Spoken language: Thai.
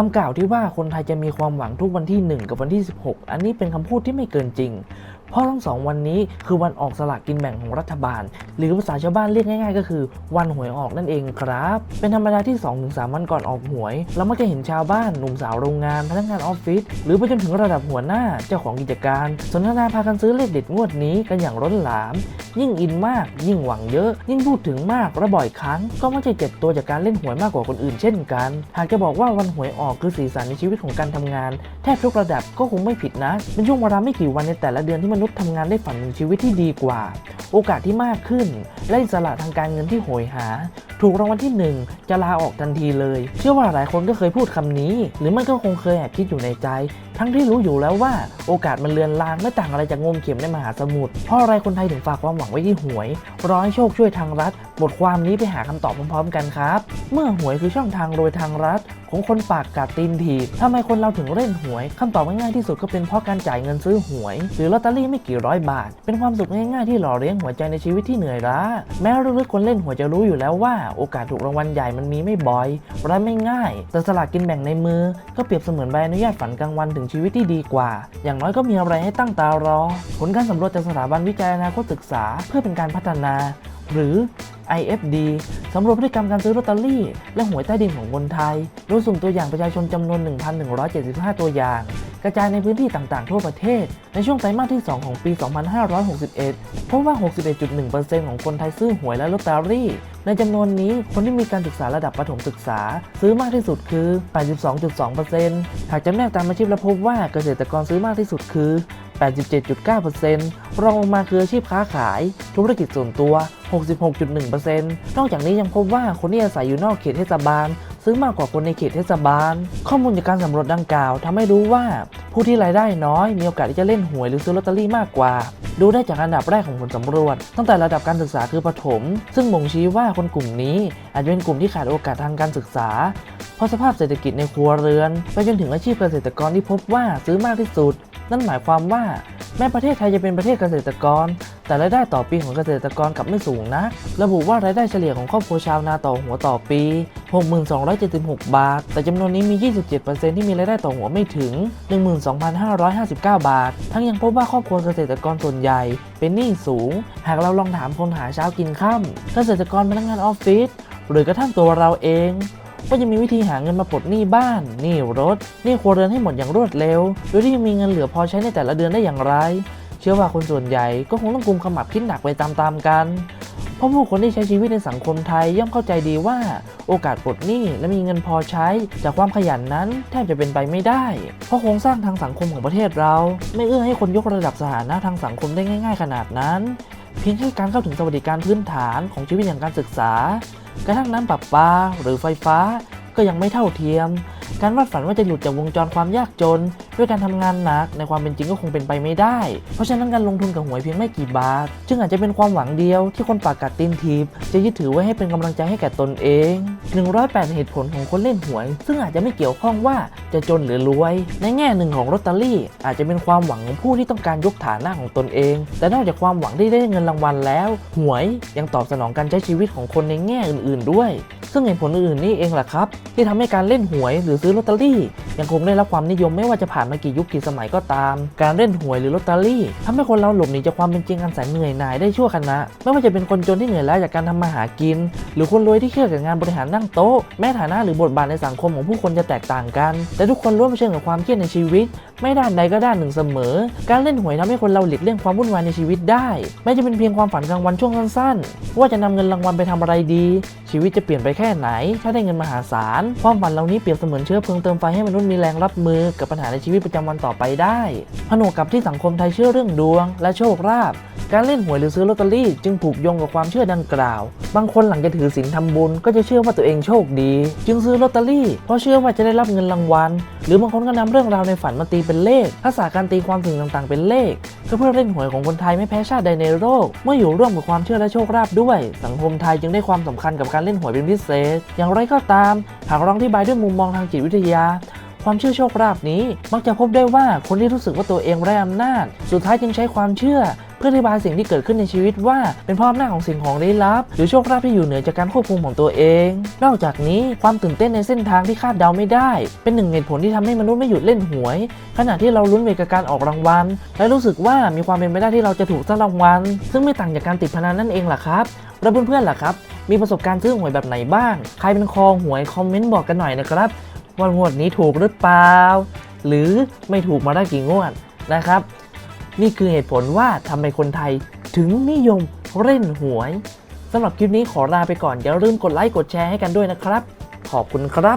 คำกล่าวที่ว่าคนไทยจะมีความหวังทุกวันที่ 1 กับวันที่ 16 อันนี้เป็นคำพูดที่ไม่เกินจริง เพราะทั้งสองวันนี้คือวันออกสลากกินแบ่งของรัฐบาล หรือภาษาชาวบ้านเรียกง่ายๆ ก็คือ วันหวยออกนั่นเองครับ เป็นธรรมดาที่ 2-3 วันก่อนออกหวย เรามักจะเห็นชาวบ้านหนุ่มสาวโรงงาน พนักงานออฟฟิศหรือไปจนถึงระดับหัวหน้าเจ้าของกิจการ สนทนาพากันซื้อเลขเด็ดงวดนี้กันอย่างร้นหลาม ยิ่งอินมาก ยิ่งหวังเยอะ ยิ่งพูดถึงมากและบ่อยครั้ง ก็มักจะเจ็บตัวจากการเล่นหวยมากกว่าคนอื่น เช่นกัน หากจะบอกว่าวันหวยออกคือสีสันในชีวิตของการทำงาน แทบทุกระดับก็คงไม่ผิดนะเป็นช่วงเวลาไม่กี่วันในแต่ละเดือนที่มนุนุษย์ทำงานได้ฝันถึงชีวิตที่ดีกว่า โอกาสที่มากขึ้น และอิสระทางการเงินที่โหยหา ถูกรางวัลที่หนึ่งจะลาออกทันทีเลย เชื่อว่าหลายคนก็เคยพูดคำนี้ หรือมันก็คงเคยแอบคิดอยู่ในใจ ทั้งที่รู้อยู่แล้วว่าโอกาสมันเลือนลางไม่ต่างอะไรจากงมเข็มในมหาสมุทรเพราะอะไรคนไทยถึงฝากความหวังไว้ที่หวย ร้อให้โชคช่วยทางรัฐ บทความนี้ไปหาคำตอบพร้อมๆกันครับ เมื่อหวยคือช่องทางโดยทางรัฐ ของคนปากกัดตีนถีบทำไมคนเราถึงเล่นหวยคำตอบง่ายๆที่สุดก็เป็นเพราะการจ่ายเงินซื้อหวยหรือลอตเตอรี่ไม่กี่ร้อยบาท เป็นความสุขง่ายๆที่หล่อเลี้ยงหัวใจในชีวิตที่เหนื่อยล้าแม้ลึกๆคนเล่นหวยจะรู้อยู่แล้วว่า โอกาสถูกรางวัลใหญ่มันมีไม่บ่อยและไม่ง่าย แต่สลากกินแบ่งในมือก็เปรียบเสมือนใบอนุญาตฝันกลางวันถึงชีวิตที่ดีกว่า อย่างน้อยก็มีอะไรให้ตั้งตารอ ผลการสำรวจจากสถาบันวิจัยอนาคตศึกษา เพื่อเป็นการพัฒนา หรือ IFD สำรวจพฤติกรรมการซื้อลอตเตอรี่ และหวยใต้ดินของคนไทย โดยสุ่มตัวอย่างประชาชนจำนวน 1,175 ตัวอย่าง กระจายในพื้นที่ต่างๆ ทั่วประเทศ ในช่วงไตรมาสที่ 2 ของปี 2561 พบว่า 61.1%ของคนไทยซื้อหวยและลอตเตอรี่ ในจำนวนนี้คนที่มีการศึกษาระดับประถมศึกษา ซื้อมากที่สุดคือ 82.2%หากจำแนกตามอาชีพแล้วพบว่าเกษตรกรซื้อมากที่สุดคือ 87.9%รองลงมาคืออาชีพค้าขาย ธุรกิจส่วนตัว 66.1%นอกจากนี้ยังพบว่าคนที่อาศัยอยู่นอกเขตเทศบาล ซื้อมากกว่าคนในเขตเทศบาล ข้อมูลจากการสำรวจดังกล่าวทำให้รู้ว่าผู้ที่รายได้น้อย มีโอกาสที่จะเล่นหวยหรือซื้อลอตเตอรี่มากกว่า ดูได้จากอันดับแรกของผลสำรวจ ตั้งแต่ระดับการศึกษาคือประถม ซึ่งบ่งชี้ว่าคนกลุ่มนี้ อาจจะเป็นกลุ่มที่ขาดโอกาสทางการศึกษาเพราะสภาพเศรษฐกิจในครัวเรือน ไปจนถึงอาชีพเกษตรกรที่พบว่าซื้อมากที่สุด นั่นหมายความว่าแม้ประเทศไทยจะเป็นประเทศเกษตรกร แต่รายได้ต่อปีของเกษตรกรกลับไม่สูงนะ ระบุว่ารายได้เฉลี่ยของครอบครัวชาวนาต่อหัวต่อปี 6276 บาท แต่จำนวนนี้มี 27%ที่มีรายได้ต่อหัวไม่ถึง 12,559 บาท ทั้งยังพบว่าครอบครัวเกษตรกรส่วนใหญ่ เป็นหนี้สูง หากเราลองถามคนหาเช้ากินค่ำเกษตรกรพนักงานออฟฟิศหรือกระทั่งตัวเราเองก็จะมีวิธีหาเงินมาปลดหนี้บ้าน หนี้รถ หนี้ครัวเรือนให้หมดอย่างรวดเร็ว โดยที่ยังมีเงินเหลือพอใช้ในแต่ละเดือนได้อย่างไร เชื่อว่าคนส่วนใหญ่ก็คงต้องกุมขมับคิดหนักไปตามๆกัน เพราะผู้คนที่ใช้ชีวิตในสังคมไทยย่อมเข้าใจดีว่า โอกาสปลดหนี้และมีเงินพอใช้ จากความขยันนั้นแทบจะเป็นไปไม่ได้ เพราะโครงสร้างทางสังคมของประเทศเรา ไม่เอื้อให้คนยกระดับสถานะทางสังคมได้ง่าย ๆ ขนาดนั้น เพียงแค่การเข้าถึงสวัสดิการพื้นฐานของชีวิตอย่างการศึกษา กระทั่งน้ำประปาหรือไฟฟ้า ก็ยังไม่เท่าเทียม การวาดฝันว่าจะหลุดจากวงจรความยากจน ด้วยการทำงานหนักในความเป็นจริงก็คงเป็นไปไม่ได้ เพราะฉะนั้นการลงทุนกับหวยเพียงไม่กี่บาท จึงอาจจะเป็นความหวังเดียวที่คนปากกัดตีนทีบจะยึดถือไว้ให้เป็นกำลังใจให้แก่ตนเอง 108 เหตุผลของคนเล่นหวย ซึ่งอาจจะไม่เกี่ยวข้องว่าจะจนหรือรวย ในแง่หนึ่งของลอตเตอรี่ อาจจะเป็นความหวังของผู้ที่ต้องการยกฐานะของตนเอง แต่นอกจากความหวังที่ได้เงินรางวัลแล้ว หวยยังตอบสนองการใช้ชีวิตของคนในแง่อื่น ๆ ด้วย ซึ่งเหตุผลอื่นๆนี่เองแหละครับ ที่ทำให้การเล่นหวยหรือซื้อลอตเตอรี่ ยังคงได้รับความนิยมไม่ว่าจะผ่านมากี่ยุคกี่สมัยก็ตาม การเล่นหวยหรือลอตเตอรี่ทำให้คนเราหลบหนีจากความเป็นจริงอันแสนเหนื่อยหน่ายได้ชั่วขณะไม่ว่าจะเป็นคนจนที่เหนื่อยล้าจากการทำมาหากิน หรือคนรวยที่เครียดกับงานบริหารนั่งโต๊ะแม้ฐานะหรือบทบาทในสังคมของผู้คนจะแตกต่างกัน แต่ทุกคนล้วนเผชิญกับความเครียดในชีวิต ไม่ด้านใดก็ด้านหนึ่งเสมอ การเล่นหวยทำให้คนเราหลีกเลี่ยงความวุ่นวายในชีวิตได้ไม่จะเป็นเพียงความฝันกลางวันช่วงสั้นๆว่าจะนำเงินรางวัลไปทำอะไรดี ชีวิตจะเปลี่ยนไปแค่ไหน ถ้าได้เงินมหาศาล ความฝันเหล่านี้เปรียบเสมือนเชื้อเพลิงเติมไฟให้มนุษย์มีแรงรับมือกับปัญหาในชีวิตประจำวันต่อไปได้ผนวกกับที่สังคมไทยเชื่อเรื่องดวง และโชคลาภการเล่นหวยหรือซื้อลอตเตอรี่จึงผูกโยงกับความเชื่อดังกล่าว บางคนหลังจะถือศีลทำบุญก็จะเชื่อว่าตัวเองโชคดี จึงซื้อลอตเตอรี่เพราะเชื่อว่าจะได้รับเงินรางวัล หรือบางคนก็นำเรื่องราวในฝันมาตีเป็นเลขทักษะการตีความสิ่งต่างๆ เป็นเลข ก็เพื่อเล่นหวยของคนไทยไม่แพ้ชาติใดในโลกเมื่ออยู่ร่วมกับความเชื่อและโชคลาภด้วย สังคมไทยจึงได้ความสำคัญกับการเล่นหวยเป็นพิเศษ อย่างไรก็ตาม หากลองอธิบายด้วยมุมมองทางจิตวิทยา ความเชื่อโชคลาภนี้ มักจะพบได้ว่าคนที่รู้สึกว่าตัวเองไร้อำนาจ สุดท้ายจึงใช้ความเชื่อ เพื่ออธิบายสิ่งที่เกิดขึ้นในชีวิตว่า เป็นเพราะอำนาจของสิ่งของลี้ลับ หรือโชคลาภที่อยู่เหนือจากการควบคุมของตัวเอง นอกจากนี้ความตื่นเต้นในเส้นทางที่คาดเดาไม่ได้ เป็นหนึ่งเหตุผลที่ทำให้มนุษย์ไม่หยุดเล่นหวย ขณะที่เราลุ้นไปกับการออกรางวัล และรู้สึกว่ามีความเป็นไปได้ที่เราจะถูกสักรางวัล ซึ่งไม่ต่างจากการติดพนันนั่นเองล่ะครับแล้วเพื่อนๆล่ะครับ มีประสบการณ์ซื้อหวยแบบไหนบ้าง ใครเป็นคอหวยคอมเมนต์บอกกันหน่อยนะครับว่างวดนี้ถูกหรือเปล่า หรือไม่ถูกมาได้กี่งวดนะครับ นี่คือเหตุผลว่าทำไมคนไทยถึงนิยมเล่นหวยสำหรับคลิปนี้ขอลาไปก่อนอย่าลืมกดไลค์กดแชร์ให้กันด้วยนะครับ ขอบคุณครับ